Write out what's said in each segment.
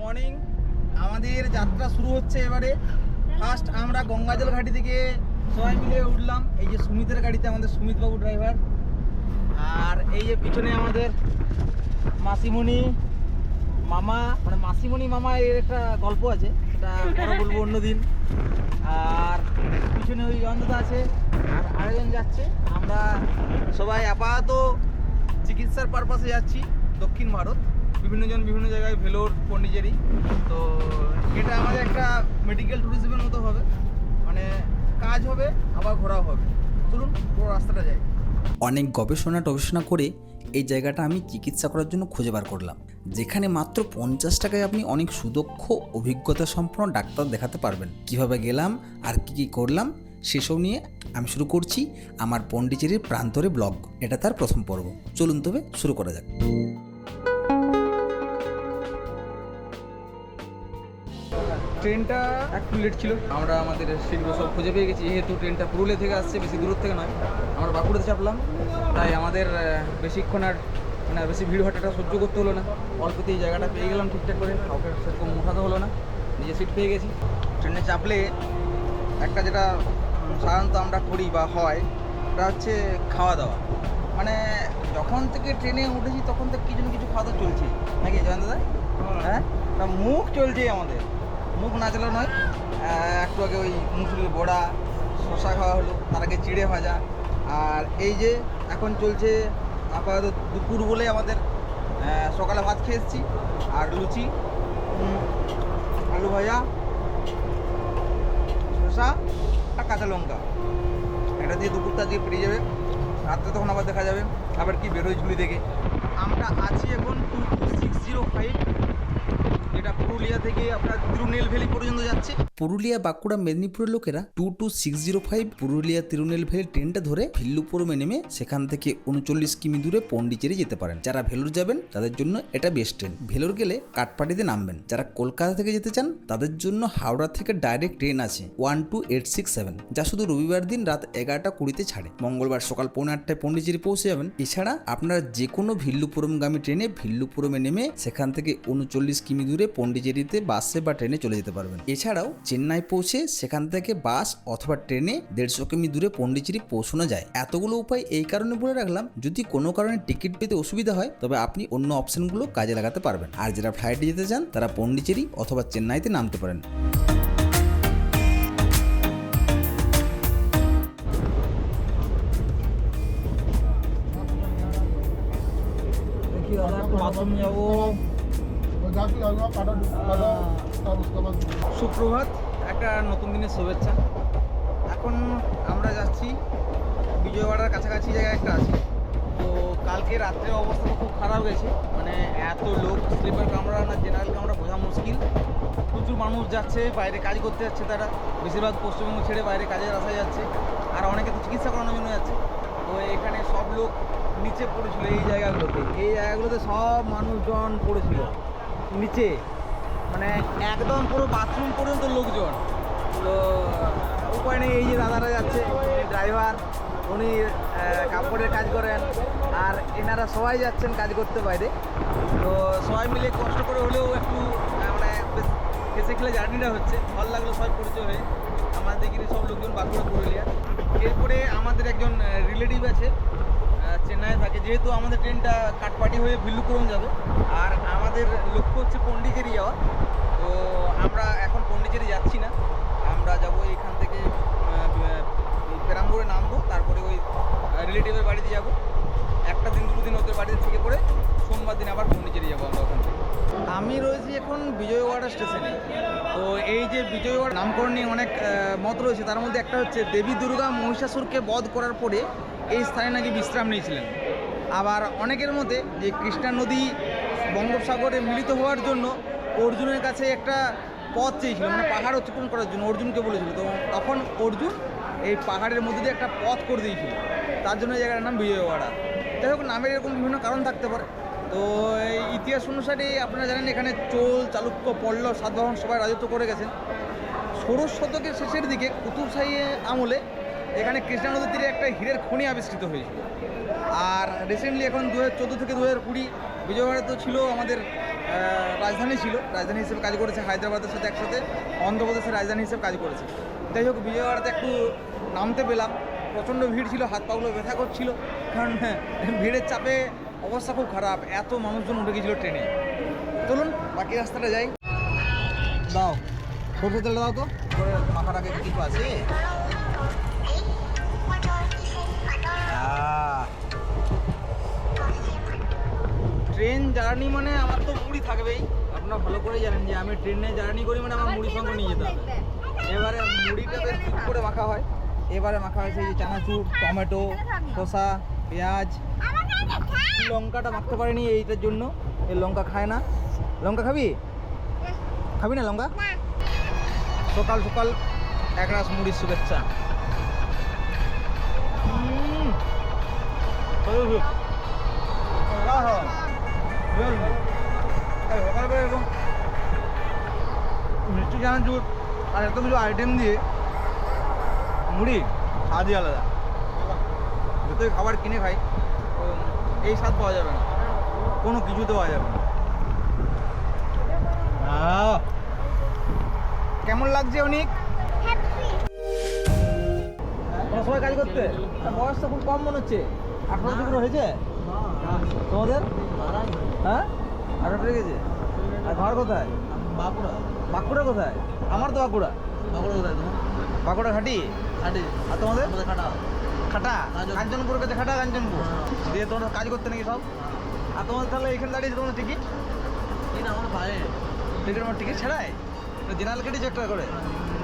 Morning আমাদের যাত্রা শুরু হচ্ছে এবারে। ফার্স্ট আমরা গঙ্গাজল ঘাটি থেকে সবাই মিলে উঠলাম। এই যে সুমিতের গাড়িতে আমাদের সুমিত বাবু ড্রাইভার আর এই যে পিছনে আমাদের মাসিমণি মামা মানে মাসিমণি মামা এর একটা গল্প আছে, সেটা পরে বলব অন্যদিন। আর পিছনে ওই অন্ধতা আছে, আর আরেকজন যাচ্ছে। আমরা সবাই আপাতত চিকিৎসার পারপাসে যাচ্ছি দক্ষিণ ভারত। বিভিন্ন জন বিভিন্ন জায়গায় ভেলোর পন্ডিচেরি তো এটা আমাদের একটা মেডিকেল ট্যুরিজমের মতো হবে। মানে কাজ হবে, আবার ঘোরাও হবে। চলুন, পুরো রাস্তাটা যাই। অনেক গবেষণা টবেষণা করে এই জায়গাটা আমি চিকিৎসা করার জন্য খুঁজে বার করলাম। যেখানে মাত্র পঞ্চাশ টাকায় আপনি অনেক সুদক্ষ, অভিজ্ঞতা সম্পন্ন ডাক্তার দেখাতে পারবেন। কীভাবে গেলাম, আর কি কি করলাম, সেসব নিয়ে আমি শুরু করছি আমার পন্ডিচেরির প্রান্তরে ব্লগ। এটা তার প্রথম পর্ব। চলুন তবে শুরু করা যাক। ট্রেনটা একটু লেট ছিল। আমরা আমাদের সিটগুলো সব খুঁজে পেয়ে গেছি যেহেতু ট্রেনটা পুরুলিয়া থেকে আসছে বেশি দূর থেকে নয়। আমরা বাঁকুড়াতে চাপলাম তাই আমাদের বেশিক্ষণ আর মানে বেশি ভিড় ভাটাটা সহ্য করতে হলো না। অল্পতেই এই জায়গাটা পেয়ে গেলাম ঠিকঠাক করে কাউকে সেরকম উঠাতে হলো না। নিজে সিট পেয়ে গেছি। ট্রেনে চাপলে একটা যেটা সাধারণত আমরা করি বা হয় ওটা হচ্ছে খাওয়া দাওয়া মানে যখন থেকে ট্রেনে উঠেছি তখন থেকে কিছু না কিছু খাওয়া দাওয়া চলছে। নাকি জয়ন্ত দাদা হ্যাঁ? তা মুখ চলছে আমাদের। মুখ না চলে নয় একটু আগে ওই মুসুরির বড়া শশা খাওয়া হলো, তার আগে চিড়ে ভাজা। আর এই যে এখন চলছে আপাতত দুপুর বলে আমাদের সকালে ভাত খেয়ে এসেছি। আর লুচি আলু ভাজা, শসা আর কাঁচা লঙ্কা। এটা দিয়ে দুপুরটা দিয়ে পেরিয়ে যাবে। রাত্রে তখন আবার দেখা যাবে। আবার কি বেরোয় ঝুলি দেখে। আমরা আছি এখন two two six zero five যেটা পুরুলিয়া থেকে আপনার তিরুনেলভেলি পর্যন্ত যাচ্ছে। পুরুলিয়া, বাঁকুড়া, মেদিনীপুরের লোকেরা two two six zero five Purulia Tirunelveli ট্রেনটা ধরে ভিল্লুপুরমে নেমে সেখান থেকে উনচল্লিশ কিমি দূরে পন্ডিচেরি যেতে পারেন। যারা ভেলোর যাবেন, তাদের জন্য এটা বেস্ট ট্রেন ভেলোর গেলে কাঠপাটিতে নামবেন। যারা কলকাতা থেকে যেতে চান, তাদের জন্য হাওড়া থেকে ডাইরেক্ট ট্রেন আছে one two eight six seven যা শুধু রবিবার দিন রাত এগারোটা কুড়িতে ছাড়ে। মঙ্গলবার সকাল পৌনে আটটায় পন্ডিচেরি পৌঁছে যাবেন। এছাড়া আপনারা যে কোনো ভিল্লুপুরমগামী ট্রেনে ভিল্লুপুরমে নেমে সেখান থেকে উনচল্লিশ কিমি দূরে পন্ডিচেরিতে বাসে বা ট্রেনে চলে যেতে পারবেন। এছাড়াও চেন্নাই পৌঁছে সেখান থেকে বাস অথবা ট্রেনে দেড়শো কিমি দূরে পন্ডিচেরি পৌঁছানো যায়। এতগুলো উপায় এই কারণে বলে রাখলাম, যদি কোনো কারণে টিকিট পেতে অসুবিধা হয়, তবে আপনি অন্য অপশনগুলো কাজে লাগাতে পারবেন। আর যারা ফ্লাইটে যেতে চান, তারা পন্ডিচেরি অথবা চেন্নাইতে নামতে পারেন। বাথরুম যাব। সুপ্রভাত একটা নতুন দিনের শুভেচ্ছা। এখন আমরা যাচ্ছি বিজয়ওয়াড়ার কাছাকাছি জায়গায় একটা আছে। তো কালকে রাত্রের অবস্থা তো খুব খারাপ গেছে। মানে এত লোক স্লিপার কামরা না জেনারেল কামরা বোঝা মুশকিল। প্রচুর মানুষ যাচ্ছে বাইরে কাজ করতে যাচ্ছে তারা। বেশিরভাগ পশ্চিমবঙ্গ ছেড়ে বাইরে কাজের আশায় যাচ্ছে। আর অনেকে তো চিকিৎসা করানোর জন্য যাচ্ছে। তো এখানে সব লোক নিচে পড়েছিল এই জায়গাগুলোতে। এই জায়গাগুলোতে সব মানুষজন পড়েছিল। নিচে। মানে একদম পুরো বাথরুম পর্যন্ত লোকজন। তো উপায় নেই, এই যে দাদারা যাচ্ছে ড্রাইভার উনি কাপড়ের কাজ করেন, আর এনারা সবাই যাচ্ছেন কাজ করতে বাইরে। তো, সবাই মিলে কষ্ট করে হলেও একটু মানে হেসে খেলে জার্নিটা হচ্ছে। ভালো লাগল সবাই পরিচয় হয়ে। আমাদের সব লোকজন বাঁকুড়া, পুরুলিয়া। এরপরে আমাদের একজন রিলেটিভ আছে চেন্নাইয়ে থাকে, যেহেতু আমাদের ট্রেনটা কাটপাটি হয়ে ভিল্লুপুরম যাবে, আর আমাদের লক্ষ্য হচ্ছে পন্ডিচেরি যাওয়া। তো আমরা এখন পন্ডিচেরি যাচ্ছি না, আমরা যাব এখান থেকে পেরাম্বুরে নামবো, তারপরে ওই রিলেটিভের বাড়িতে যাব। একটা দিন দুটো দিন ওদের বাড়িতে থেকে পরে সোমবার দিন আবার পন্ডিচেরি যাব আমরা ওখান থেকে। আমি রয়েছি এখন বিজয়ওয়াড়া স্টেশনে। এই যে বিজয়ওয়াড়া নামকরণ নিয়ে অনেক মত রয়েছে। তার মধ্যে একটা হচ্ছে দেবী দুর্গা মহিষাসুরকে বধ করার পরে এই স্থানে নাকি বিশ্রাম নিয়েছিলেন। আবার অনেকের মতে যে কৃষ্ণা নদী বঙ্গোপসাগরে মিলিত হওয়ার জন্য অর্জুনের কাছে একটা পথ চেয়েছিল মানে পাহাড় অতিক্রম করার জন্য অর্জুনকে বলেছিল। তো তখন অর্জুন এই পাহাড়ের মধ্যে দিয়ে একটা পথ করে দিয়েছিল। তার জন্য এই জায়গাটার নাম বিজয়ওয়াড়া। যাই হোক, নামের এরকম বিভিন্ন কারণ থাকতে পারে। তো ইতিহাস অনুসারে আপনারা জানেন এখানে চোল, চালুক্য, পল্লব, সাতবাহন সবাই রাজত্ব করে গেছেন। ষোড়শ শতকের শেষের দিকে কুতুব শাহী আমলে এখানে কৃষ্ণা নদীর তীরে একটা হীরের খনি আবিষ্কৃত হয়েছিল। আর রিসেন্টলি এখন দু হাজার চোদ্দ থেকে দু হাজার কুড়ি বিজয়ওয়াড়া তো ছিল আমাদের রাজধানী ছিল। রাজধানী হিসেবে কাজ করেছে হায়দ্রাবাদের সাথে একসাথে অন্ধ্রপ্রদেশের রাজধানী হিসেবে কাজ করেছে। যাই হোক বিজয়ওয়াড়াতে একটু নামতে পেলাম। প্রচণ্ড ভিড় ছিল হাত পাগুলো ব্যথা করছিল। কারণ হ্যাঁ, ভিড়ের চাপে অবস্থা খুব খারাপ এত মানুষজন উঠে গেছিল ট্রেনে। চলুন বাকি রাস্তাটা যাই। দাও। সরষে তেলটা দাও তো। আগে কিছু আছে। ট্রেন জার্নি মানে আমার তো মুড়ি থাকবেই। আপনারা ভালো করেই জানেন যে আমি ট্রেনে জার্নি করি মানে আমার মুড়ি সঙ্গে নিয়ে যেতে হবে। এবারে মুড়িটা বেশ ঠিক করে মাখা হয়। এবারে মাখা হয়েছে এই চানাচুর, টমেটো, শসা, পেঁয়াজ। লঙ্কাটা মাখতে পারিনি এইটার জন্য। এই লঙ্কা খায় না। লঙ্কা খাবি? খাবি না লঙ্কা? সকাল সকাল এক রাস মুড়ির শুভেচ্ছা। সকালবেলা এরকম মিষ্টি চানাচুর আর এত কিছু আইটেম দিয়ে মুড়ি স্বাদই আলাদা। যতই খাবার কিনে খাই এই স্বাদ পাওয়া যাবে না। কোনো কিছুতে পাওয়া যাবে না। আহ, কেমন লাগছে অনেক? তোমার সবাই কাজ করতে? বয়স তো খুব কম মনে হচ্ছে। আঠারো বছর হয়েছে? তোমাদের? হ্যাঁ? আঠারো লেগেছে? আর ঘর কোথায়? বাঁকুড়া। বাঁকুড়া কোথায়? আমার তো বাঁকুড়া। বাঁকুড়া কোথায় তোমার? বাঁকুড়া ঘাটি। ঘাটি। আর তোমাদের? খাটা। খাটা? কাঞ্চনপুর কাছে খাটা কাঞ্চনপুর দিয়ে তোমরা কাজ করতে নাকি সব? আর তোমাদের তাহলে এখানে দাঁড়িয়েছে তোমাদের টিকিট আমার ভাই টিকিট আমার টিকিট ছাড়াই জেনারেল কেটেছে একটা করে?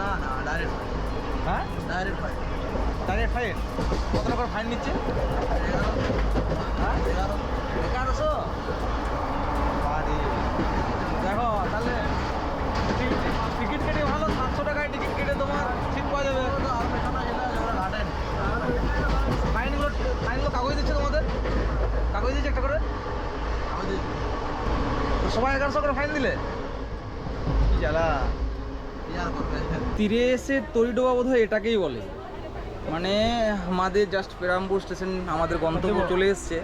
না না ডাইরেক্ট হ্যাঁ? ডাইরেক্ট ফাইন ডাইরেক্ট ফাইন কত টাকার ফাইন নিচ্ছে? হ্যাঁ? এগারো এগারোশো। বাড়ি দেখো তাহলে টিকিট কেটে ভালো সাতশো টাকায় টিকিট কেটে তোমার সিট পাওয়া যাবে। ফাইনগুলো ফাইনগুলো কাগজ দিচ্ছে তোমাদের? কাগজ দিচ্ছে একটা করে? সবাই এগারোশো করে ফাইন দিলে? তীরে এসে তরিডোবা বোধ হয় এটাকেই বলে। মানে আমাদের জাস্ট পেরামপুর স্টেশন আমাদের গন্তব্য চলে এসছে।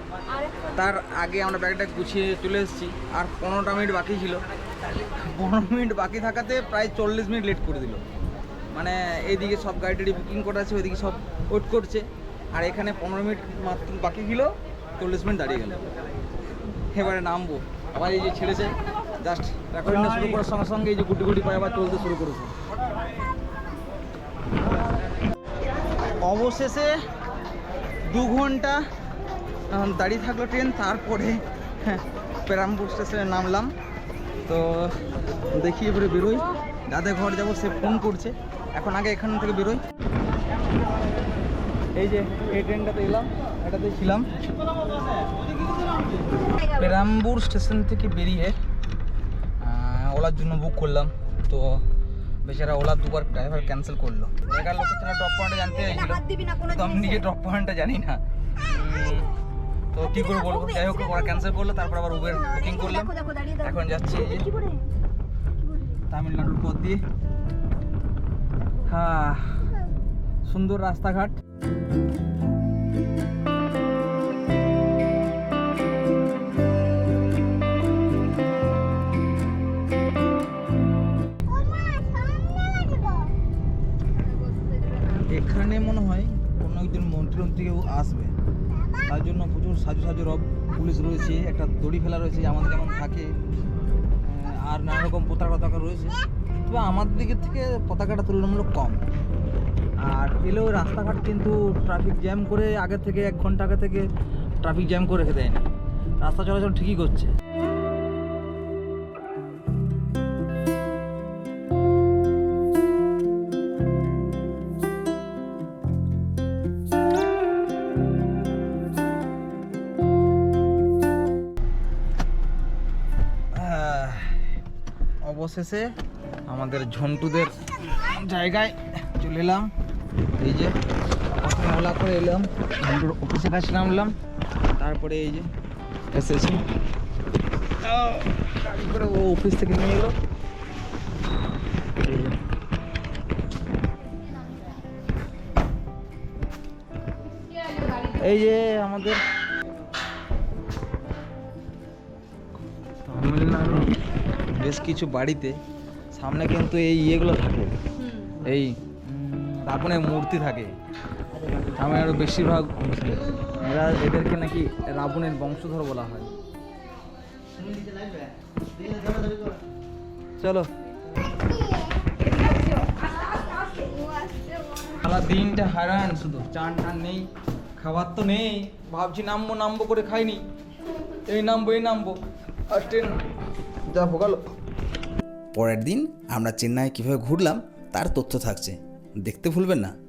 তার আগে আমরা ব্যাগটা গুছিয়ে চলে এসেছি। আর পনেরোটা মিনিট বাকি ছিল। পনেরো মিনিট বাকি থাকাতে প্রায় চল্লিশ মিনিট লেট করে দিল। মানে এইদিকে সব গাড়ি টাড়ি বুকিং করা আছে ওইদিকে সব ওয়েট করছে। আর এখানে পনেরো মিনিট মাত্র বাকি ছিল চল্লিশ মিনিট দাঁড়িয়ে গেল। এবারে নামবো। আবার এই যে ছেড়েছে। জাস্ট রেকর্ডিং শুরু করার সঙ্গে সঙ্গে এই যে গুটি গুটি পায়ে আবার চলতে শুরু করেছে। অবশেষে দু ঘণ্টা দাঁড়িয়ে থাকল ট্রেন তারপরে পেরামপুর স্টেশনে নামলাম। তো দেখি এবারে বেরোই। যাদের ঘর যাব সে ফোন করছে। এখন আগে এখান থেকে বেরোই। এই যে এই ট্রেনটাতে এলাম এটাতে ছিলাম। পেরাম্বুর স্টেশন থেকে বেরিয়ে ওলার জন্য বুক করলাম তো বেচারা ওলা দুবার ড্রাইভার ক্যান্সেল করল। এগার লোকের ড্রপ পয়েন্টে জানতে চাইছিল তো আমি নিজে ড্রপ পয়েন্টটা জানি না। তো কী করে বলব? যাই হোক ওরা ক্যান্সেল করল তারপর আবার উবের বুকিং করলাম। এখন যাচ্ছি তামিলনাড়ুর পথ দিয়ে। হ্যাঁ সুন্দর রাস্তাঘাট। কোনো একজন মন্ত্রী মন্ত্রী কেউ আসবে। তার জন্য প্রচুর সাজু সাজু রব পুলিশ রয়েছে, একটা দড়ি ফেলা রয়েছে আমাদের যেমন থাকে। আর নানা রকম পতাকা টতাকা রয়েছে। তবে আমাদের দিকের থেকে পতাকাটা তুলনামূলক কম। আর এলেও রাস্তাঘাট কিন্তু ট্রাফিক জ্যাম করে আগে থেকে এক ঘণ্টা আগে থেকে ট্রাফিক জ্যাম করে রেখে দেয় না রাস্তা চলাচল ঠিকই করছে। অবশেষে আমাদের ঝন্টুদের জায়গায় চলে এলাম এই যে প্রথমে ওলা করে এলাম, ঝন্টুর অফিসের কাছে নামলাম, তারপরে এই যে এসেছি করে ও অফিস থেকে নিয়ে এলো। এই যে আমাদের কিছু বাড়িতে সামনে কিন্তু এই ইয়েগুলো থাকে। এই রাবণের মূর্তি থাকে। আমি আরও বেশিরভাগ এরা এদেরকে নাকি রাবণের বংশধর বলা হয়। চলো। সারা দিনটা হারান শুধু। চান টান নেই খাবার তো নেই। ভাবছি নামবো নামবো করে খাইনি। এই নামবো এই নামবো। আর ট্রেন যা ভোগালো পরের দিন আমরা চেন্নাই কীভাবে ঘুরলাম তার তথ্য থাকছে। দেখতে ভুলবেন না।